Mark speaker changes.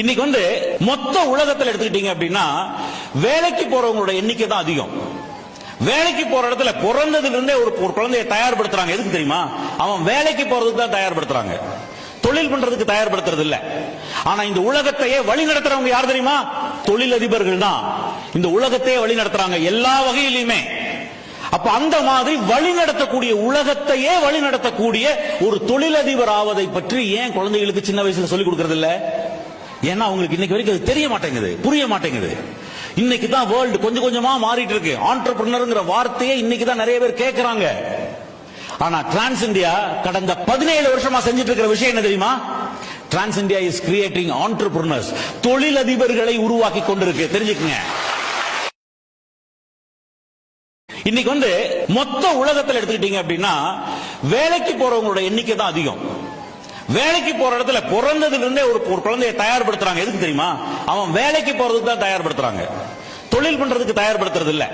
Speaker 1: இன்னைக்கு வந்து மொத்த உலகத்தில் எடுத்துக்கிட்டீங்க அப்படின்னா வேலைக்கு போறவங்களோட எண்ணிக்கை தான் அதிகம். வேலைக்கு போற இடத்துல பிறந்ததுல இருந்தே ஒரு குழந்தையை தயார்படுத்துறாங்க. எதுக்கு தெரியுமா? அவன் வேலைக்கு போறதுக்கு தான் தயார்படுத்துறாங்க. தொழில் பண்றதுக்கு தயார்படுத்துறது இல்ல ஆனா இந்த உலகத்தையே வழி நடத்துறவங்க யார் தெரியுமா? தொழிலதிபர்கள் தான். இந்த உலகத்தையே வழி நடத்துறாங்க எல்லா வகையிலுமே அப்ப அந்த மாதிரி வழி நடத்தக்கூடிய உலகத்தையே வழி நடத்தக்கூடிய ஒரு தொழிலதிபர் ஆவதை பற்றி ஏன் குழந்தைகளுக்கு சின்ன வயசுல சொல்லிக் கொடுக்கறது இல்லை ஏன்னா அவங்களுக்கு இன்னைக்கு வரைக்கும் அது தெரிய மாட்டேங்குது புரிய மாட்டேங்குது. இன்னைக்கு தான் வேர்ல்டு கொஞ்சம் கொஞ்சமா மாறிட்டு இருக்கு. ஆண்டர்பிரினருங்கிற வார்த்தையே இன்னைக்கு தான் நிறைய பேர் கேட்கறாங்க ஆனா டிரான்ஸ் இந்தியா கடந்த பதினேழு வருஷமா செஞ்சுட்டு இருக்கிற விஷயம் என்ன தெரியுமா? Trans India is creating entrepreneurs தொழிலதிபர்களை உருவாக்கி கொண்டிருக்கு. தெரிஞ்சுக்கங்க. இன்னைக்கு வந்து மொத்த உலகத்தில் எடுத்துக்கிட்டீங்க அப்படின்னா வேலைக்கு போறவங்களோட எண்ணிக்கை தான் அதிகம். வேலைக்கு போற இடத்துல பிறந்ததுல இருந்தே ஒரு ஒரு குழந்தையை தயார்படுத்துறாங்க. எதுக்கு தெரியுமா? அவன் வேலைக்கு போறதுக்கு தான் தயார்படுத்துறாங்க. தொழில் பண்றதுக்கு தயார்படுத்துறது இல்ல